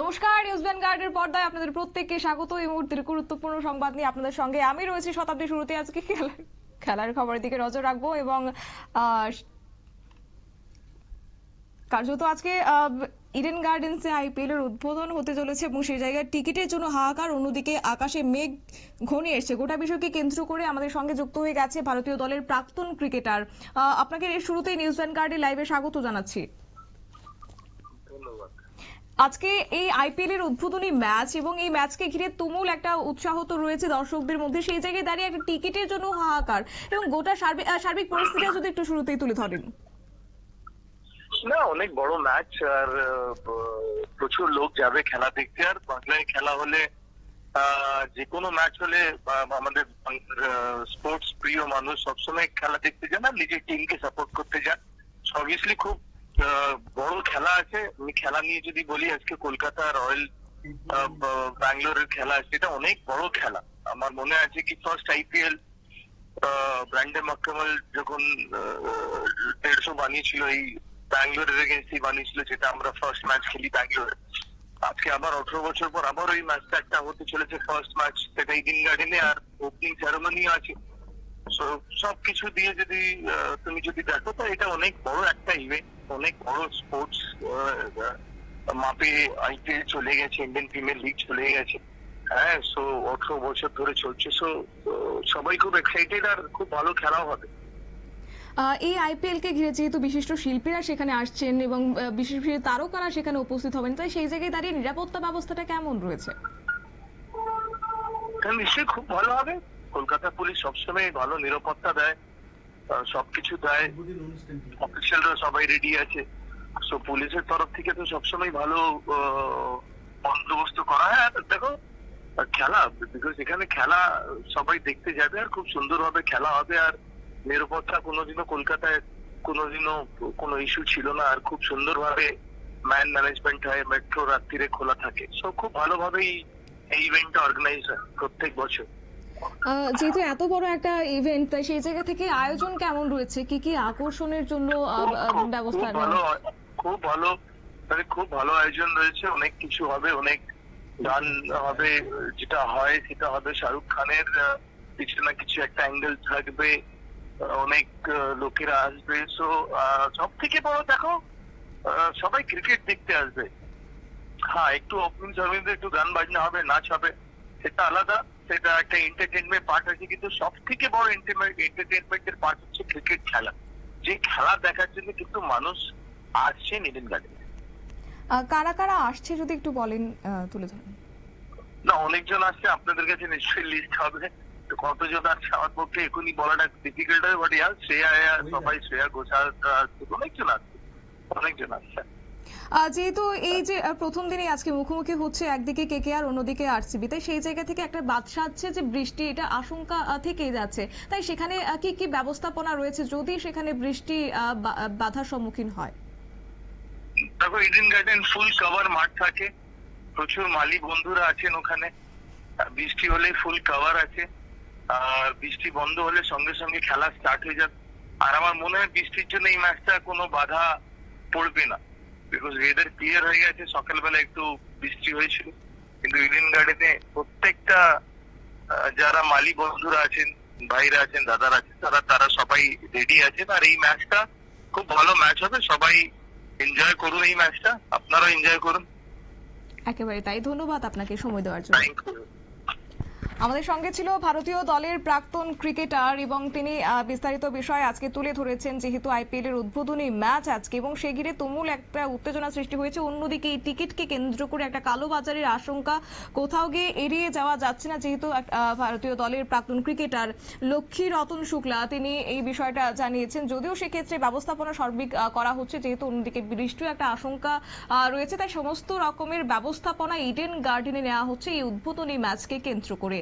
নমস্কার নিউজ ভ্যানগার্ডের পর্দায় আপনাদের প্রত্যেককে স্বাগত। এই মুহূর্তের গুরুত্বপূর্ণ সংবাদ নিয়ে আপনাদের সঙ্গে আমি রয়েছি শতাব্দী শুরুতে। আজকে খেলার খেলার খবরের দিকে নজর রাখব এবং কার্যত আজকে ইডেন গার্ডেন্সে আইপিএল এর উদ্বোধন হতে চলেছে এবং সেই জায়গায় টিকিটের জন্য হাহাকার, অন্যদিকে আকাশে মেঘ ঘনিয়ে এসছে। গোটা বিষয়কে কেন্দ্র করে আমাদের সঙ্গে যুক্ত হয়ে গেছে ভারতীয় দলের প্রাক্তন ক্রিকেটার। আপনাকে এর শুরুতেই নিউজ ভ্যানগার্ডের লাইভে স্বাগত জানাচ্ছি। ধন্যবাদ। আজকে এই আইপিএল এর উদ্বোধনী ম্যাচ এবং এই ম্যাচকে ঘিরে তুমুল একটা উৎসাহ তো রয়েছে দর্শকদের মধ্যে। সেই জায়গায় দাঁড়িয়ে একটা টিকিটের জন্য হাহাকার এবং গোটা সার্বিক পরিস্থিতি যদি একটু শুরুতেই তুলে ধরেন। না, অনেক বড় ম্যাচ আর প্রচুর লোক যাবে খেলা দেখতে। আর বাংলায় খেলা হলে যে কোনো ম্যাচ হলে আমাদের স্পোর্টস প্রিয় মানুষ সবসময় খেলা দেখতে যান আর নিজের টিমকে সাপোর্ট করতে যান। অবভিয়াসলি খুব বড় খেলা আছে। আমি খেলা নিয়ে যদি বলি, আজকে কলকাতা রয়্যাল ব্যাঙ্গালোরের খেলা আছে। এটা অনেক বড় খেলা। আমার মনে আছে কি ফার্স্ট আইপিএল ব্র্যান্ডে মাক্কামাল যখন দেড়শো বানিয়েছিল, এই ব্যাঙ্গালোরের এগেন্সি বানিয়েছিল যেটা আমরা ফার্স্ট ম্যাচ খেলি ব্যাঙ্গালোরে। আজকে আবার আঠারো বছর পর আবার ওই ম্যাচটা একটা হতে চলেছে ফার্স্ট ম্যাচ সেটা ইডেন গার্ডেনে আর ওপেনিং সেরেমনিও আছে। সবকিছু দিয়ে যদি তুমি যদি দেখো, তো এটা অনেক বড় একটা ইভেন্ট অনেক বড় স্পোর্টস মাপে আইপিএল চলে গেছে ইন্ডিয়ান প্রিমিয়ার লিগ চলে গেছে। হ্যাঁ সো আঠারো বছর ধরে চলছে সো সবাই খুব এক্সাইটেড আর খুব ভালো খেলাও হবে। এই আইপিএল কে ঘিরে যেহেতু বিশিষ্ট শিল্পীরা সেখানে আসছেন এবং বিশেষ বিশেষ তারকারা সেখানে উপস্থিত হবেন তাই সেই জায়গায় দাঁড়িয়ে নিরাপত্তা ব্যবস্থাটা কেমন রয়েছে? হ্যাঁ, নিশ্চয়ই খুব ভালো হবে। কলকাতা পুলিশ সবসময় ভালো নিরাপত্তা দেয়। সবকিছু দেয়। অফিসিয়ালরা সবাই রেডি আছে। সো পুলিশের তরফ থেকে তো সবসময় ভালো বন্দোবস্ত করা হয়। আর দেখো খেলা বিকজ এখানে খেলা সবাই দেখতে যাবে আর খুব সুন্দরভাবে খেলা হবে। আর নিরাপত্তা কোনোদিনও কলকাতায়, কোনোদিনও কোনো ইস্যু ছিল না। আর খুব সুন্দরভাবে ম্যান ম্যানেজমেন্ট হয় মেট্রো রাত্রিরে খোলা থাকে। সো খুব ভালোভাবেই এই ইভেন্টটা অর্গানাইজ হয় প্রত্যেক বছর। যেহেতু এত বড় একটা ইভেন্ট তাই সেই জায়গা থেকে আয়োজন কেমন রয়েছে? কি কি আকর্ষণের জন্য ব্যবস্থা খুব ভালো মানে খুব ভালো আয়োজন রয়েছে। অনেক কিছু হবে, অনেক গান হবে, যেটা হয় সেটা হবে শাহরুখ খানের কিছু না কিছু একটা অ্যাঙ্গেল থাকবে অনেক লোকেরা আসবে। সো সব থেকে বড় দেখো সবাই ক্রিকেট দেখতে আসবে। হ্যাঁ একটু ওপেনিং সার্ভিসে একটু গান বাজনা হবে, নাচ হবে। সেটা আলাদা সেটা একটা এন্টারটেনমেন্ট পার্ট আছে কিন্তু সব থেকে বড় এন্টারটেনমেন্টের পার্ট হচ্ছে ক্রিকেট খেলা। যে খেলা দেখার জন্য কিন্তু মানুষ আসছে ইডেন গার্ডেনে। কারা কারা আসছে যদি একটু বলেন তুলে ধরেন। না অনেকজন আসছে আপনাদের কাছে নিশ্চয়ই লিস্ট হবে। তো কতজন আসছে আমার পক্ষে এখনই বলাটা ডিফিকাল্ট হবে বাট ইয়ার শ্রেয়া সবাই শ্রেয়া ঘোষাল অনেকজন আসছে। অনেকজন আসছে। যেহেতু এই যে প্রথম দিনে আজকে মুখোমুখি হচ্ছে একদিকে কে কে আর অন্যদিকে আরসিবি তাই সেই জায়গা থেকে একটা বাদ সাধছে যে বৃষ্টি, এটা আশঙ্কা থেকেই যাচ্ছে। তাই সেখানে কি কি ব্যবস্থাপনা রয়েছে যদি সেখানে বৃষ্টি বাধার সম্মুখীন হয়? দেখো, ইডেন গার্ডেন ফুল কভার মাঠ থাকে। প্রচুর মালি বন্ধুরা আছেন ওখানে। বৃষ্টি হলে ফুল কভার আছে। আর বৃষ্টি বন্ধ হলে সঙ্গে সঙ্গে খেলা স্টার্ট হয়ে যাবে। আর আমার মনে হয় বৃষ্টির জন্য এই ম্যাচটা কোনো বাধা পড়বে না। বিকজ ওয়েদার ক্লিয়ার হয়ে গেছে সকালবেলা একটু বৃষ্টি হয়েছিল। কিন্তু ইডেন গার্ডেনে প্রত্যেকটা যারা মালি বন্ধুরা আছেন ভাইরা আছেন দাদারা আছেন তারা তারা সবাই রেডি আছেন। আর এই ম্যাচটা খুব ভালো ম্যাচ হবে সবাই এনজয় করুন এই ম্যাচটা আপনারাও এনজয় করুন। একেবারে তাই ধন্যবাদ আপনাকে সময় দেওয়ার জন্য। আমাদের সঙ্গে ছিল ভারতীয় দলের প্রাক্তন ক্রিকেটার এবং তিনি বিস্তারিত বিষয় আজকে তুলে ধরেছেন যেহেতু আইপিএল এর উদ্বোধনী ম্যাচ আজকে এবং সে ঘিরে তুমুল একটা উত্তেজনা সৃষ্টি হয়েছে। অন্যদিকে এই টিকিটকে কেন্দ্র করে একটা কালো বাজারের আশঙ্কা কোথাও গিয়ে এড়িয়ে যাওয়া যাচ্ছে না যেহেতু ভারতীয় দলের প্রাক্তন ক্রিকেটার লক্ষ্মী রতন শুক্লা। তিনি এই বিষয়টা জানিয়েছেন। যদিও সেক্ষেত্রে ব্যবস্থাপনা সর্বিক করা হচ্ছে যেহেতু অন্যদিকে বৃষ্টির একটা আশঙ্কা রয়েছে। তাই সমস্ত রকমের ব্যবস্থাপনা ইডেন গার্ডেনে নেওয়া হচ্ছে। এই উদ্বোধনী ম্যাচকে কেন্দ্র করে।